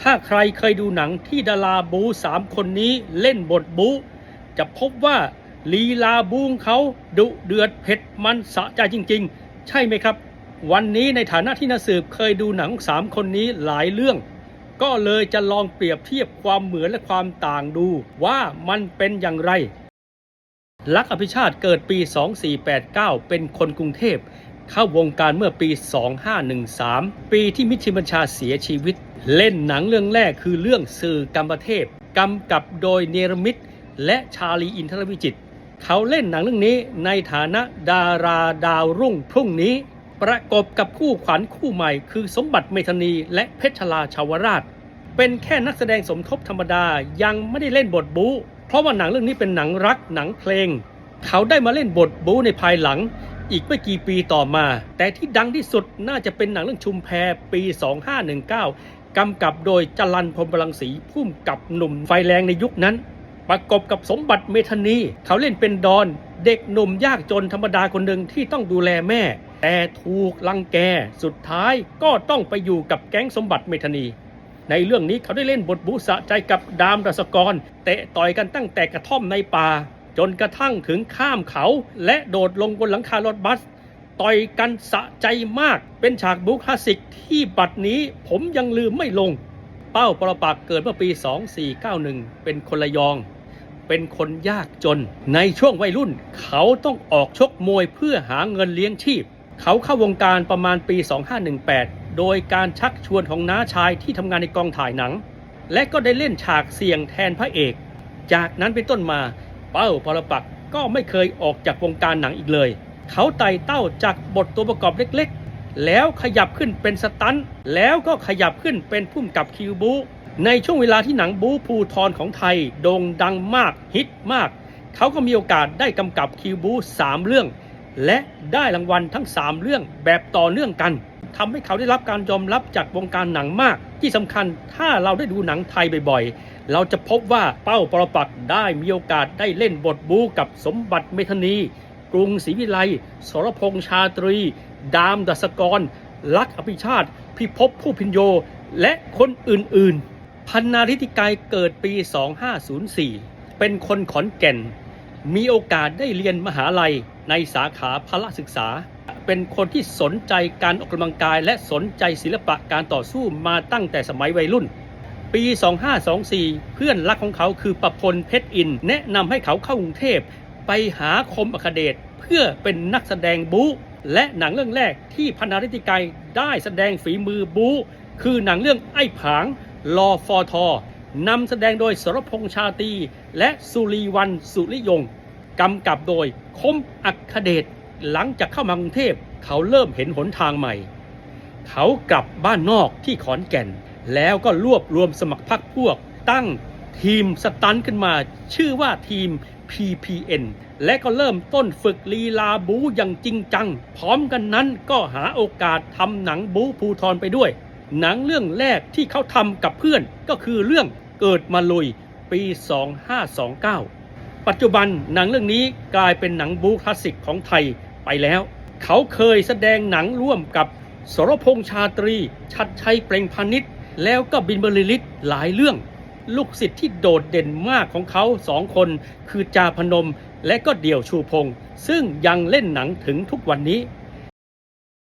ถ้าใครเคยดูหนังที่ดาราบูสามคนนี้เล่นบทบูจะพบว่าลีลาบูงเขาดุเดือดเผ็ดมันสะใจจริง ๆ ใช่ไหมครับ วันนี้ในฐานะที่นาสืบเคยดูหนังสามคนนี้หลายเรื่อง ก็เลยจะลองเปรียบเทียบความเหมือนและความต่างดูว่ามันเป็นอย่างไร ลักอภิชาติเกิดปี 2489 เป็นคนกรุงเทพเข้าวงการเมื่อปี 2513 ปีที่มิชิบัญชาเสียชีวิต เล่นหนังเรื่องแรกคือเรื่องสื่อกรรมเทพกำกับโดยเนรมิตและชาลีอินทรวิจิต เขาเล่นหนังเรื่องนี้ในฐานะดาราดาวรุ่งพรุ่งนี้ ประกบกับคู่ขวัญคู่ใหม่ คือสมบัติเมธนีและเพชรลาชาวราช เป็นแค่นักแสดงสมทบธรรมดายังไม่ได้เล่นบทบู๊เพราะว่าหนังเรื่องนี้เป็นหนังรักหนังเพลง เขาได้มาเล่นบทบู๊ในภายหลังอีกไม่กี่ปีต่อมา แต่ที่ดังที่สุดน่าจะเป็นหนังเรื่องชุมแพปี 2519 กำกับโดยจรันพรหมรังสีพุ่มกับหนุ่มไฟแรงในยุคนั้น ประกบกับสมบัติเมธานี เขาเล่นเป็นดอน เด็กหนุ่มยากจนธรรมดาคนหนึ่งที่ต้องดูแลแม่ แต่ถูกลังแก สุดท้ายก็ต้องไปอยู่กับแก๊งสมบัติเมธานี ในเรื่องนี้เขาได้เล่นบทบุสะใจกับดามรัศกร เตะต่อยกันตั้งแต่กระท่อมในป่า จนกระทั่งถึงข้ามเขา และโดดลงบนหลังคารถบัส ต่อยกันสะใจมากเป็นฉากบุคลาสิกที่บัดนี้ผมยังลืมไม่ลง เป้าปรปักเกิดเมื่อปี 2491 เป็นคนละยอง เป็นคนยากจน ในช่วงวัยรุ่น เขาต้องออกชกมวยเพื่อหาเงินเลี้ยงชีพ เขาเข้าวงการประมาณปี 2518 โดยการชักชวนของน้าชายที่ทำงานในกองถ่ายหนัง และก็ได้เล่นฉากเสี่ยงแทนพระเอก จากนั้นเป็นต้นมา เป้าปรปักก็ไม่เคยออกจากวงการหนังอีกเลย เขาไต่เต้าจากบทตัวประกอบเล็กๆ แล้วขยับขึ้นเป็นสตันแล้วก็ขยับขึ้นเป็นพุ่มกับคิวบู ในช่วงเวลาที่หนังบูภูทรของไทย โด่งดังมากฮิตมาก เขาก็มีโอกาสได้กำกับคิวบูสามเรื่อง และได้รางวัลทั้ง 3 เรื่องแบบต่อเนื่องกันทำให้เขาได้รับการยอมรับจากวงการหนังมาก ที่สำคัญถ้าเราได้ดูหนังไทยบ่อยๆ เราจะพบว่าเป้าปรปักได้มีโอกาสได้เล่นบทบูกับสมบัติเมธนี กรุงศรีวิไลสรพงษ์ชาตรี ดามดัสกร ลักษณ์อภิชาติ พิภพผู้พินโย และคนอื่นๆ พันนาริติกายเกิดปี 2504 เป็นคนขอนแก่น มีโอกาสได้เรียนมหาลัยในสาขาพละศึกษา เป็นคนที่สนใจการออกกำลังกายและสนใจศิลปะการต่อสู้มาตั้งแต่สมัยวัยรุ่นปี 2524 เพื่อนรักของเขาคือประพลเพชรอิน แนะนำให้เขาเข้ากรุงเทพ ไปหาคมอคเดชเพื่อเป็นนักแสดงบู๊และหนังเรื่องแรกที่พนาริติไกรได้แสดงฝีมือบู๊คือหนังเรื่องไอ้ผางรอฟอทอนำแสดงโดยสรพงษ์ชาตีและสุรีวันสุริยงกำกับโดยคมอัคเดชหลังจากเข้ามากรุงเทพเขาเริ่มเห็นหนทางใหม่ เขากลับบ้านนอกที่ขอนแก่น แล้วก็รวบรวมสมัครพรรคพวกตั้ง ทีมสตันขึ้นมา ชื่อว่าทีม PPN และก็เริ่มต้นฝึกลีลาบูอย่างจริงจัง พร้อมกันนั้นก็หาโอกาสทำหนังบูภูทรไปด้วย หนังเรื่องแรกที่เขาทำกับเพื่อนก็คือเรื่องเกิดมาลุยปี 2529 ปัจจุบันหนังเรื่องนี้กลายเป็นหนังบูคลาสสิกของไทยไปแล้ว เขาเคยแสดงหนังร่วมกับสรพงษ์ชาตรี ชัดชัยเปล่งพานิชแล้วก็บินบรรลือฤทธิ์หลายเรื่อง ลูกศิษย์ที่โดดเด่นมากของเขาสองคน คือจาพนมและก็เดี่ยวชูพงษ์ซึ่งยังเล่นหนังถึงทุกวันนี้